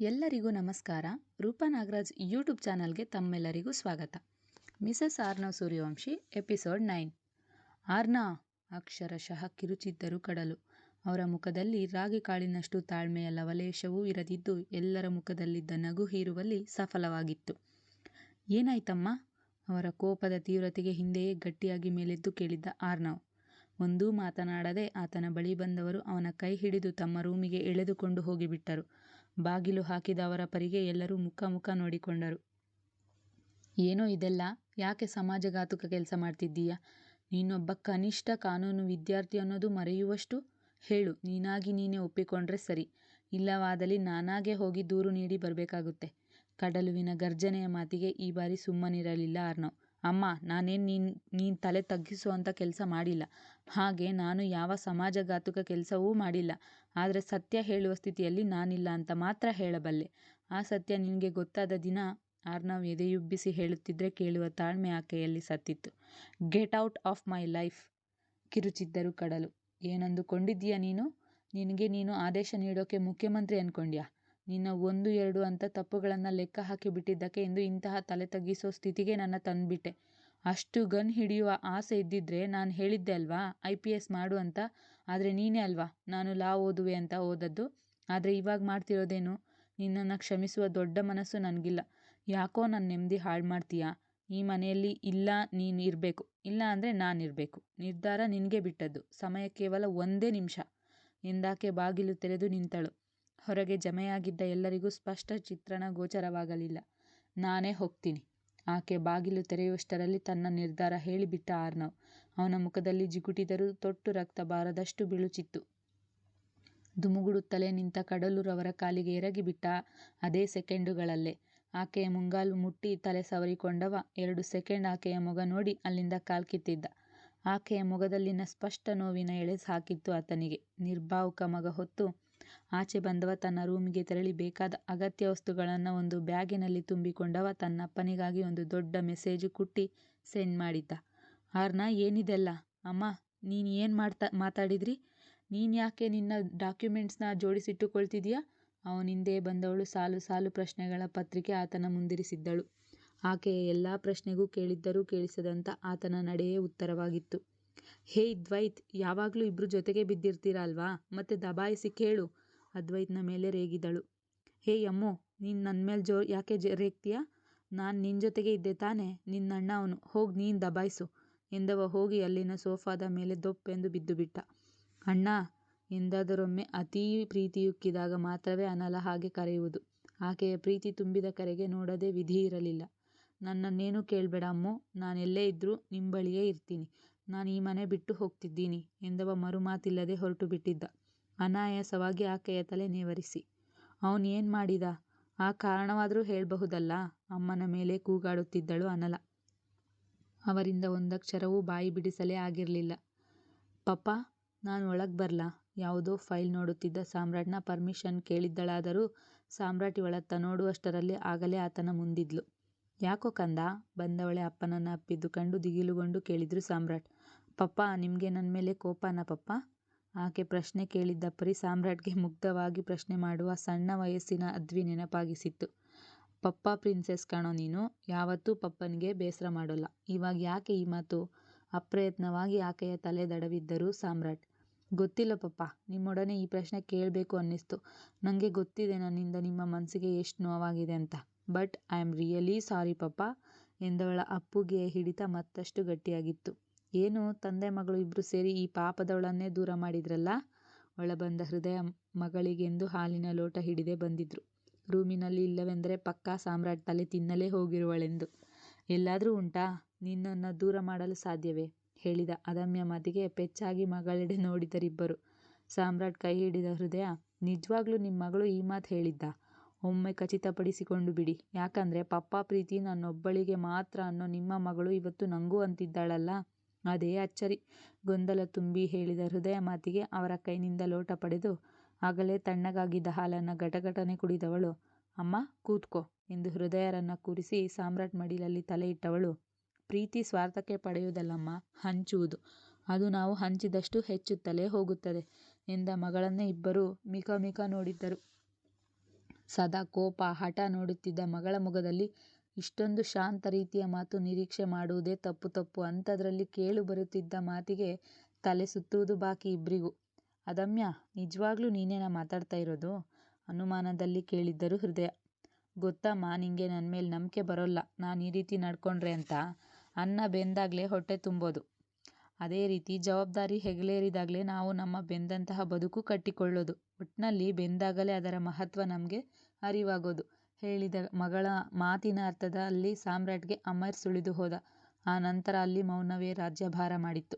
ಎಲ್ಲರಿಗೂ ನಮಸ್ಕಾರ. ರೂಪಾ ನಾಗರಾಜ್ ಯೂಟ್ಯೂಬ್ ಚಾನಲ್ಗೆ ತಮ್ಮೆಲ್ಲರಿಗೂ ಸ್ವಾಗತ. Mrs Arnav Suryavanshi, episode nine. Arna ಅಕ್ಷರಶಃ ಕಿರುಚಿದ್ದರು ಕಡಲು. ಅವರ ಮುಖದಲ್ಲಿ ರಾಗಿ ಕಾಳಿನಷ್ಟು ತಾಳ್ಮೆಯ ಲವಲೇಶವೂ ಇರದಿದ್ದು, ಎಲ್ಲರ ಮುಖದಲ್ಲಿದ್ದ ನಗು ಹೀರುವಲ್ಲಿ ಸಫಲವಾಗಿತ್ತು. ಏನಾಯ್ತಮ್ಮ? ಅವರ ಕೋಪದ ತೀವ್ರತೆಗೆ ಹಿಂದೆಯೇ ಗಟ್ಟಿಯಾಗಿ ಮೇಲೆದ್ದು ಕೇಳಿದ್ದ ಆರ್ನವ್. ಒಂದೂ ಮಾತನಾಡದೆ ಆತನ ಬಳಿ ಬಂದವರು ಅವನ ಕೈ ಹಿಡಿದು ತಮ್ಮ ರೂಮಿಗೆ ಎಳೆದುಕೊಂಡು ಹೋಗಿಬಿಟ್ಟರು. ಬಾಗಿಲು ಹಾಕಿದವರ ಪರಿಗೆ ಎಲ್ಲರೂ ಮುಖ ಮುಖ ನೋಡಿಕೊಂಡರು. ಏನೋ ಇದೆಲ್ಲ? ಯಾಕೆ ಸಮಾಜಘಾತುಕ ಕೆಲಸ ಮಾಡ್ತಿದ್ದೀಯ? ನೀನೊಬ್ಬ ಕನಿಷ್ಠ ಕಾನೂನು ವಿದ್ಯಾರ್ಥಿ ಅನ್ನೋದು ಮರೆಯುವಷ್ಟು? ಹೇಳು, ನೀನಾಗಿ ನೀನೇ ಒಪ್ಪಿಕೊಂಡ್ರೆ ಸರಿ. ಇಲ್ಲವಾದಲ್ಲಿ ನಾನಾಗೆ ಹೋಗಿ ದೂರು ನೀಡಿ ಬರಬೇಕಾಗುತ್ತೆ. ಕಡಲುವಿನ ಗರ್ಜನೆಯ ಮಾತಿಗೆ ಈ ಬಾರಿ ಸುಮ್ಮನಿರಲಿಲ್ಲ ಅರ್ನೋ ಅಮ್ಮ, ನಾನೇನು ನೀನು ನೀನು ತಲೆ ತಗ್ಗಿಸುವಂಥ ಕೆಲಸ ಮಾಡಿಲ್ಲ. ಹಾಗೆ ನಾನು ಯಾವ ಸಮಾಜಘಾತುಕ ಕೆಲಸವೂ ಮಾಡಿಲ್ಲ. ಆದರೆ ಸತ್ಯ ಹೇಳುವ ಸ್ಥಿತಿಯಲ್ಲಿ ನಾನಿಲ್ಲ ಅಂತ ಮಾತ್ರ ಹೇಳಬಲ್ಲೆ. ಆ ಸತ್ಯ ನಿನಗೆ ಗೊತ್ತಾದ ದಿನ ಆರ್ನವ್ ಎದೆಯುಬ್ಬಿಸಿ ಹೇಳುತ್ತಿದ್ದರೆ ಕೇಳುವ ತಾಳ್ಮೆ ಆಕೆಯಲ್ಲಿ ಸತ್ತಿತ್ತು. Get out of my life ಕಿರುಚಿದ್ದರು ಕಡಲು. ಏನಂದುಕೊಂಡಿದ್ದೀಯ ನೀನು? ನಿನಗೆ ನೀನು ಆದೇಶ ನೀಡೋಕೆ ಮುಖ್ಯಮಂತ್ರಿ ಅನ್ಕೊಂಡ್ಯಾ? ನಿನ್ನ ಒಂದು ಎರಡು ಅಂತ ತಪ್ಪುಗಳನ್ನು ಲೆಕ್ಕ ಹಾಕಿ ಬಿಟ್ಟಿದ್ದಕ್ಕೆ ಇಂದು ಇಂತಹ ತಲೆ ತಗ್ಗಿಸೋ ಸ್ಥಿತಿಗೆ ನನ್ನ ತಂದುಬಿಟ್ಟೆ. ಅಷ್ಟು ಗನ್ ಹಿಡಿಯುವ ಆಸೆ ಇದ್ದಿದ್ರೆ ನಾನು ಹೇಳಿದ್ದೆ ಅಲ್ವಾ, ಐ ಪಿ ಎಸ್ ಮಾಡು ಅಂತ. ಆದರೆ ನೀನೇ ಅಲ್ವಾ, ನಾನು ಲಾ ಓದುವೆ ಅಂತ ಓದದ್ದು. ಆದರೆ ಇವಾಗ ಮಾಡ್ತಿರೋದೇನು? ನಿನ್ನನ್ನು ಕ್ಷಮಿಸುವ ದೊಡ್ಡ ಮನಸ್ಸು ನನಗಿಲ್ಲ. ಯಾಕೋ ನನ್ನ ನೆಮ್ಮದಿ ಹಾಳು ಮಾಡ್ತೀಯಾ? ಈ ಮನೆಯಲ್ಲಿ ಇಲ್ಲ, ನೀನು ಇರಬೇಕು. ಇಲ್ಲ ಅಂದರೆ ನಾನು ಇರಬೇಕು. ನಿರ್ಧಾರ ನಿನಗೆ ಬಿಟ್ಟದ್ದು. ಸಮಯ ಕೇವಲ ಒಂದೇ ನಿಮಿಷ. ಎಂದಾಕೆ ಬಾಗಿಲು ತೆರೆದು ನಿಂತಳು. ಹೊರಗೆ ಜಮೆಯಾಗಿದ್ದ ಎಲ್ಲರಿಗೂ ಸ್ಪಷ್ಟ ಚಿತ್ರಣ ಗೋಚರವಾಗಲಿಲ್ಲ. ನಾನೇ ಹೋಗ್ತೀನಿ. ಆಕೆ ಬಾಗಿಲು ತೆರೆಯುವಷ್ಟರಲ್ಲಿ ತನ್ನ ನಿರ್ಧಾರ ಹೇಳಿಬಿಟ್ಟ ಆರ್ನವ್. ಅವನ ಮುಖದಲ್ಲಿ ಜಿಗುಟಿದರೂ ತೊಟ್ಟು ರಕ್ತ ಬಾರದಷ್ಟು ಬಿಳುಚಿತ್ತು. ದುಮುಗುಡುತ್ತಲೇ ನಿಂತ ಕಡಲೂರವರ ಕಾಲಿಗೆ ಎರಗಿಬಿಟ್ಟ ಅದೇ ಸೆಕೆಂಡುಗಳಲ್ಲೇ ಆಕೆಯ ಮುಂಗಾಲು ಮುಟ್ಟಿ ತಲೆ ಸವರಿಕೊಂಡವ. ಎರಡು ಸೆಕೆಂಡ್ ಆಕೆಯ ಮೊಗ ನೋಡಿ ಅಲ್ಲಿಂದ ಕಾಲ್ಕಿತ್ತಿದ್ದ ಆಕೆಯ ಮೊಗದಲ್ಲಿನ ಸ್ಪಷ್ಟ ನೋವಿನ ಎಳೆ ಸಾಕಿತ್ತು ಆತನಿಗೆ. ನಿರ್ಭಾವುಕ ಮಗ ಹೊತ್ತು ಆಚೆ ಬಂದವ ತನ್ನ ರೂಮಿಗೆ ತೆರಳಿ ಬೇಕಾದ ಅಗತ್ಯ ವಸ್ತುಗಳನ್ನು ಒಂದು ಬ್ಯಾಗಿನಲ್ಲಿ ತುಂಬಿಕೊಂಡವ ತನ್ನಪ್ಪನಿಗಾಗಿ ಒಂದು ದೊಡ್ಡ ಮೆಸೇಜ್ ಕುಟ್ಟಿ ಸೆಂಡ್ ಮಾಡಿದ್ದ. ಆರ್ನಾ, ಏನಿದೆಲ್ಲ? ಅಮ್ಮ, ನೀನು ಏನು ಮಾತಾಡಿದ್ರಿ? ನೀನು ಯಾಕೆ ನಿನ್ನ ಡಾಕ್ಯುಮೆಂಟ್ಸ್ನ ಜೋಡಿಸಿಟ್ಟುಕೊಳ್ತಿದೀಯಾ? ಅವನಿಂದೆ ಬಂದವಳು ಸಾಲು ಸಾಲು ಪ್ರಶ್ನೆಗಳ ಪತ್ರಿಕೆ ಆತನ ಮುಂದಿರಿಸಿದ್ದಳು. ಆಕೆಯ ಎಲ್ಲ ಪ್ರಶ್ನೆಗೂ ಕೇಳಿದ್ದರೂ ಕೇಳಿಸದಂತ ಆತನ ನಡೆಯೇ ಉತ್ತರವಾಗಿತ್ತು. ಹೇಯ್ ದ್ವೈತ್, ಯಾವಾಗಲೂ ಇಬ್ರು ಜೊತೆಗೆ ಬಿದ್ದಿರ್ತೀರ ಅಲ್ವಾ? ಮತ್ತೆ ದಬಾಯಿಸಿ ಕೇಳು. ಅದ್ವೈತ್ನ ಮೇಲೆ ರೇಗಿದಳು. ಹೇ ಅಮ್ಮೋ ನೀನ್ ನನ್ನ ಮೇಲೆ ಜೋ, ಯಾಕೆ ರೇಗ್ತೀಯಾ? ನಾನು ನಿನ್ನ ಜೊತೆಗೆ ಇದ್ದೆ ತಾನೇ ನಿನ್ನಣ್ಣ ಅವನು. ಹೋಗ್ ನೀನು ದಬಾಯಿಸು ಎಂದವ ಹೋಗಿ ಅಲ್ಲಿನ ಸೋಫಾದ ಮೇಲೆ ದೊಪ್ಪೆಂದು ಬಿದ್ದುಬಿಟ್ಟ. ಅಣ್ಣ, ಎಂದಾದರೊಮ್ಮೆ ಅತೀ ಪ್ರೀತಿಯುಕ್ಕಿದಾಗ ಮಾತ್ರವೇ ಅನಲ ಹಾಗೆ ಕರೆಯುವುದು. ಆಕೆಯ ಪ್ರೀತಿ ತುಂಬಿದ ಕರೆಗೆ ನೋಡದೆ ವಿಧಿ ಇರಲಿಲ್ಲ. ನನ್ನನ್ನೇನು ಕೇಳಬೇಡ ನಾನು ನಾನೆಲ್ಲೇ ಇದ್ದರೂ ನಿಂಬಳಿಯೇ ಇರ್ತೀನಿ. ನಾನು ಈ ಮನೆ ಬಿಟ್ಟು ಹೋಗ್ತಿದ್ದೀನಿ ಎಂದವ ಮರುಮಾತಿಲ್ಲದೆ ಹೊರಟು ಬಿಟ್ಟಿದ್ದ. ಅನಾಯಾಸವಾಗಿ ಆಕೆಯ ತಲೆ ನೇವರಿಸಿ. ಅವನು ಏನು ಮಾಡಿದ? ಆ ಕಾರಣವಾದರೂ ಹೇಳಬಹುದಲ್ಲ? ಅಮ್ಮನ ಮೇಲೆ ಕೂಗಾಡುತ್ತಿದ್ದಳು ಅನಲ. ಅವರಿಂದ ಒಂದಕ್ಷರವೂ ಬಾಯಿ ಬಿಡಿಸಲೇ ಆಗಿರಲಿಲ್ಲ. ಪಪ್ಪ, ನಾನು ಒಳಗೆ ಬರಲಾ? ಯಾವುದೋ ಫೈಲ್ ನೋಡುತ್ತಿದ್ದ ಸಾಮ್ರಾಟ್ನ ಪರ್ಮಿಷನ್ ಕೇಳಿದ್ದಳಾದರೂ ಸಾಮ್ರಾಟ್ ಇವಳತ್ತ ನೋಡುವಷ್ಟರಲ್ಲಿ ಆಗಲೇ ಆತನ ಮುಂದಿದ್ಲು. ಯಾಕೋ ಕಂದ? ಬಂದವಳೆ ಅಪ್ಪನನ್ನ ಅಪ್ಪಿದ್ದು ಕಂಡು ದಿಗಿಲುಗೊಂಡು ಕೇಳಿದ್ರು ಸಾಮ್ರಾಟ್. ಪಪ್ಪ, ನಿಮಗೆ ನನ್ನ ಮೇಲೆ ಕೋಪನ ಪಪ್ಪ? ಆಕೆ ಪ್ರಶ್ನೆ ಕೇಳಿದ್ದ ಪರಿ ಸಾಮ್ರಾಟ್ಗೆ ಮುಗ್ಧವಾಗಿ ಪ್ರಶ್ನೆ ಮಾಡುವ ಸಣ್ಣ ವಯಸ್ಸಿನ ಅದ್ವಿ ನೆನಪಾಗಿಸಿತ್ತು. ಪಪ್ಪ ಪ್ರಿನ್ಸೆಸ್ ಕಾಣೋ ನೀನು, ಯಾವತ್ತೂ ಪಪ್ಪನಿಗೆ ಬೇಸರ ಮಾಡೋಲ್ಲ. ಇವಾಗ ಯಾಕೆ ಈ ಮಾತು? ಅಪ್ರಯತ್ನವಾಗಿ ಆಕೆಯ ತಲೆ ದಡವಿದ್ದರು ಸಾಮ್ರಾಟ್. ಗೊತ್ತಿಲ್ಲ ಪಪ್ಪ, ನಿಮ್ಮೊಡನೆ ಈ ಪ್ರಶ್ನೆ ಕೇಳಬೇಕು ಅನ್ನಿಸ್ತು. ನನಗೆ ಗೊತ್ತಿದೆ ನನ್ನಿಂದ ನಿಮ್ಮ ಮನಸ್ಸಿಗೆ ಎಷ್ಟು ನೋವಾಗಿದೆ ಅಂತ. But, I am really sorry ಪಪ್ಪ, ಎಂದವಳ ಅಪ್ಪುಗೆಯ ಹಿಡಿತ ಮತ್ತಷ್ಟು ಗಟ್ಟಿಯಾಗಿತ್ತು. ಏನು ತಂದೆ ಮಗಳು ಇಬ್ಬರು ಸೇರಿ ಈ ಪಾಪದವಳನ್ನೇ ದೂರ ಮಾಡಿದ್ರಲ್ಲ? ಒಳಬಂದ ಹೃದಯ ಮಗಳಿಗೆಂದು ಹಾಲಿನ ಲೋಟ ಹಿಡಿದೇ ಬಂದಿದ್ರು. ರೂಮಿನಲ್ಲಿ ಇಲ್ಲವೆಂದರೆ ಪಕ್ಕಾ ಸಾಮ್ರಾಟ್ ತಲೆ ತಿನ್ನಲೇ ಹೋಗಿರುವಳೆಂದು. ಎಲ್ಲಾದರೂ ಉಂಟಾ? ನಿನ್ನನ್ನು ದೂರ ಮಾಡಲು ಸಾಧ್ಯವೇ? ಹೇಳಿದ ಅದಮ್ಯ ಮಾತಿಗೆ ಪೆಚ್ಚಾಗಿ ಮಗಳೆಡೆ ನೋಡಿದರಿಬ್ಬರು. ಸಾಮ್ರಾಟ್ ಕೈ ಹಿಡಿದ ಹೃದಯ, ನಿಜವಾಗ್ಲೂ ನಿಮ್ಮ ಮಗಳು ಈ ಮಾತು ಹೇಳಿದ್ದ? ಒಮ್ಮೆ ಖಚಿತಪಡಿಸಿಕೊಂಡು ಬಿಡಿ. ಯಾಕಂದರೆ ಪಪ್ಪ ಪ್ರೀತಿ ನನ್ನೊಬ್ಬಳಿಗೆ ಮಾತ್ರ ಅನ್ನೋ ನಿಮ್ಮ ಮಗಳು ಇವತ್ತು ನಂಗೂ ಅಂತಿದ್ದಾಳಲ್ಲ? ಅದೇ ಅಚ್ಚರಿ. ಗೊಂದಲ ತುಂಬಿ ಹೇಳಿದ ಹೃದಯ ಮಾತಿಗೆ ಅವರ ಕೈನಿಂದ ಲೋಟ ಪಡೆದು ಆಗಲೇ ತಣ್ಣಗಾಗಿದ್ದ ಹಾಲನ್ನು ಗಟಗಟನೆ ಕುಡಿದವಳು. ಅಮ್ಮ ಕೂತ್ಕೋ ಎಂದು ಹೃದಯರನ್ನ ಕೂರಿಸಿ ಸಾಮ್ರಾಟ್ ಮಡಿಲಲ್ಲಿ ತಲೆ ಇಟ್ಟವಳು. ಪ್ರೀತಿ ಸ್ವಾರ್ಥಕ್ಕೆ ಪಡೆಯುವುದಲ್ಲಮ್ಮ ಹಂಚುವುದು. ಅದು ನಾವು ಹಂಚಿದಷ್ಟು ಹೆಚ್ಚುತ್ತಲೇ ಹೋಗುತ್ತದೆ ಎಂದ ಮಗಳನ್ನೇ ಇಬ್ಬರು ಮಿಕ ಮಿಕ ನೋಡಿದ್ದರು. ಸದಾ ಕೋಪ, ಹಠ ನೋಡುತ್ತಿದ್ದ ಮಗಳ ಮೊಗದಲ್ಲಿ ಇಷ್ಟೊಂದು ಶಾಂತ ರೀತಿಯ ಮಾತು ನಿರೀಕ್ಷೆ ಮಾಡುವುದೇ ತಪ್ಪು ತಪ್ಪು ಅಂಥದ್ರಲ್ಲಿ ಕೇಳು ಬರುತ್ತಿದ್ದ ಮಾತಿಗೆ ತಲೆ ಸುತ್ತುವುದು ಬಾಕಿ ಇಬ್ರಿಗೂ. ಅದಮ್ಯಾ, ನಿಜ್ವಾಗ್ಲೂ ನೀನೇನಾ ಮಾತಾಡ್ತಾ ಇರೋದು? ಅನುಮಾನದಲ್ಲಿ ಕೇಳಿದ್ದರು ಹೃದಯ. ಗೊತ್ತಮ್ಮ ನಿಂಗೆ ಮೇಲೆ ನಂಬಿಕೆ ಬರೋಲ್ಲ ನಾನು ಈ ರೀತಿ ನಡ್ಕೊಂಡ್ರೆ ಅಂತ. ಅನ್ನ ಬೆಂದಾಗ್ಲೇ ಹೊಟ್ಟೆ ತುಂಬೋದು. ಅದೇ ರೀತಿ ಜವಾಬ್ದಾರಿ ಹೆಗಲೇರಿದಾಗ್ಲೇ ನಾವು ನಮ್ಮ ಬೆಂದಂತಹ ಬದುಕು ಕಟ್ಟಿಕೊಳ್ಳೋದು. ಒಟ್ನಲ್ಲಿ ಬೆಂದಾಗಲೇ ಅದರ ಮಹತ್ವ ನಮಗೆ ಅರಿವಾಗೋದು ಹೇಳಿದ ಮಗಳ ಮಾತಿನ ಅರ್ಥದಲ್ಲಿ ಅಲ್ಲಿ ಸಾಮ್ರಾಟ್ಗೆ ಅಮರ್ ಸುಳಿದು ಹೋದ. ಆ ನಂತರ ಅಲ್ಲಿ ಮೌನವೇ ರಾಜ್ಯಭಾರ ಮಾಡಿತ್ತು.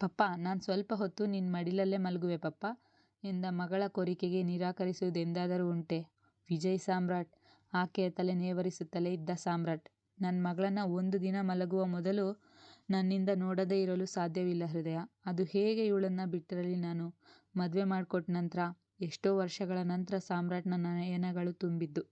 ಪಪ್ಪಾ, ನಾನ್ ಸ್ವಲ್ಪ ಹೊತ್ತು ನಿನ್ ಮಡಿಲಲ್ಲೇ ಮಲಗುವೆ ಪಪ್ಪಾ ಎಂದ ಮಗಳ ಕೋರಿಕೆಗೆ ನಿರಾಕರಿಸುವುದೆಂದಾದರೂ ಉಂಟೆ? ವಿಜಯ್ ಸಾಮ್ರಾಟ್ ಆಕೆಯ ತಲೆ ನೇವರಿಸುತ್ತಲೇ ಇದ್ದ ಸಾಮ್ರಾಟ್. ನನ್ನ ಮಗಳನ್ನ ಒಂದು ದಿನ ಮಲಗುವ ಮೊದಲು ನನ್ನಿಂದ ನೋಡದೇ ಇರಲು ಸಾಧ್ಯವಿಲ್ಲ ಹೃದಯ. ಅದು ಹೇಗೆ ಇವಳನ್ನು ಬಿಟ್ಟರಲ್ಲಿ ನಾನು ಮದುವೆ ಮಾಡಿಕೊಟ್ಟ ನಂತರ ಎಷ್ಟೋ ವರ್ಷಗಳ ನಂತರ ಸಾಮ್ರಾಟ್ನ ನಯನಗಳು ತುಂಬಿದ್ದು.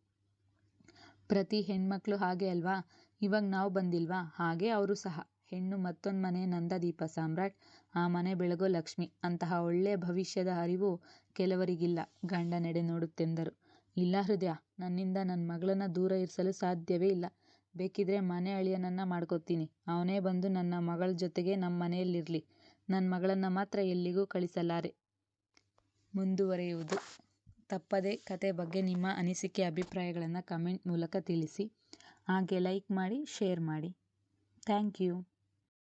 ಪ್ರತಿ ಹೆಣ್ಮಕ್ಳು ಹಾಗೆ ಅಲ್ವಾ ಇವಾಗ್ ನಾವ್ ಬಂದಿಲ್ವಾ ಹಾಗೆ ಅವರು ಸಹ. ಹೆಣ್ಣು ಮತ್ತೊಂದ್ ಮನೆ ನಂದಾದೀಪ ಸಾಮ್ರಾಟ್. ಆ ಮನೆ ಬೆಳಗೋ ಲಕ್ಷ್ಮಿ. ಅಂತಹ ಒಳ್ಳೆ ಭವಿಷ್ಯದ ಅರಿವು ಕೆಲವರಿಗಿಲ್ಲ ಗಂಡ ನೆಡೆ ನೋಡುತ್ತೆಂದರು. ಇಲ್ಲ ಹೃದಯ. ನನ್ನಿಂದ ನನ್ ಮಗಳನ್ನ ದೂರ ಇರ್ಸಲು ಸಾಧ್ಯವೇ ಇಲ್ಲ. ಬೇಕಿದ್ರೆ ಮನೆ ಅಳಿಯನನ್ನ ಮಾಡ್ಕೊತೀನಿ. ಅವ್ನೇ ಬಂದು ನನ್ನ ಮಗಳ ಜೊತೆಗೆ ನಮ್ ಮನೆಯಲ್ಲಿರ್ಲಿ. ನನ್ ಮಗಳನ್ನ ಮಾತ್ರ ಎಲ್ಲಿಗೂ ಕಳಿಸಲಾರೆ. ಮುಂದುವರೆಯುವುದು ತಪ್ಪದೆ ಕತೆ ಬಗ್ಗೆ ನಿಮ್ಮ ಅನಿಸಿಕೆ, ಅಭಿಪ್ರಾಯಗಳನ್ನು ಕಮೆಂಟ್ ಮೂಲಕ ತಿಳಿಸಿ. ಹಾಗೆ ಲೈಕ್ ಮಾಡಿ ಶೇರ್ ಮಾಡಿ. ಥ್ಯಾಂಕ್ಯೂ